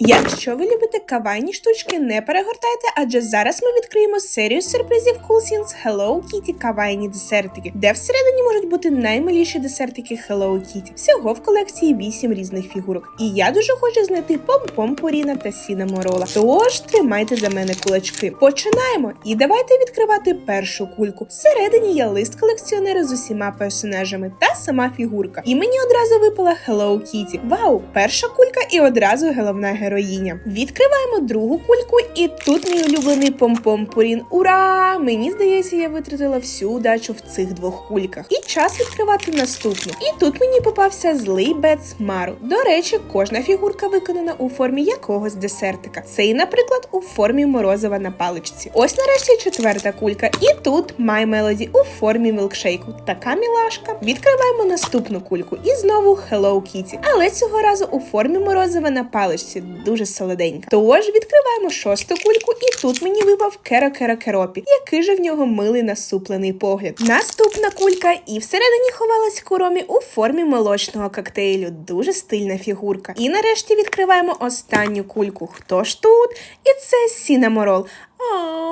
Якщо ви любите кавайні штучки, не перегортайте, адже зараз ми відкриємо серію сюрпризів Cool Things Hello Kitty кавайні десертики, де всередині можуть бути наймиліші десертики Hello Kitty. Всього в колекції 8 різних фігурок. І я дуже хочу знайти помпом Поріна та Сіна Морола. Тож тримайте за мене кулачки. Починаємо! І давайте відкривати першу кульку. Всередині є лист колекціонера з усіма персонажами та сама фігурка. І мені одразу випала Hello Kitty. Вау! Перша кулька і одразу головна героїня. Відкриваємо другу кульку, і тут мій улюблений помпом Порін. Ура! Мені здається, я витратила всю удачу в цих двох кульках. І час відкривати наступну. І тут мені попався злий Бец Мару. До речі, кожна фігурка виконана у формі якогось десертика. Цей, наприклад, у формі морозива на паличці. Ось нарешті четверта кулька. І тут My Melody у формі мілкшейку. Така мілашка. Відкриваємо наступну кульку. І знову Hello Kitty. Але цього разу у формі морозива на паличці. Дуже солоденька. Тож відкриваємо шосту кульку, і тут мені випав Керо Керо Керопі. Який же в нього милий насуплений погляд. Наступна кулька, і всередині ховалась Куромі у формі молочного коктейлю. Дуже стильна фігурка. І нарешті відкриваємо останню кульку. Хто ж тут? І це Сіна Морол.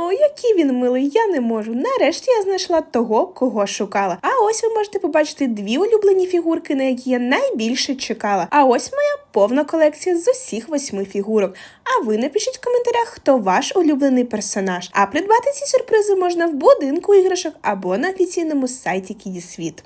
О, який він милий, я не можу. Нарешті я знайшла того, кого шукала. А ось ви можете побачити дві улюблені фігурки, на які я найбільше чекала. А ось моя повна колекція з усіх восьми фігурок. А ви напишіть в коментарях, хто ваш улюблений персонаж. А придбати ці сюрпризи можна в будинку іграшок або на офіційному сайті Кідісвіт.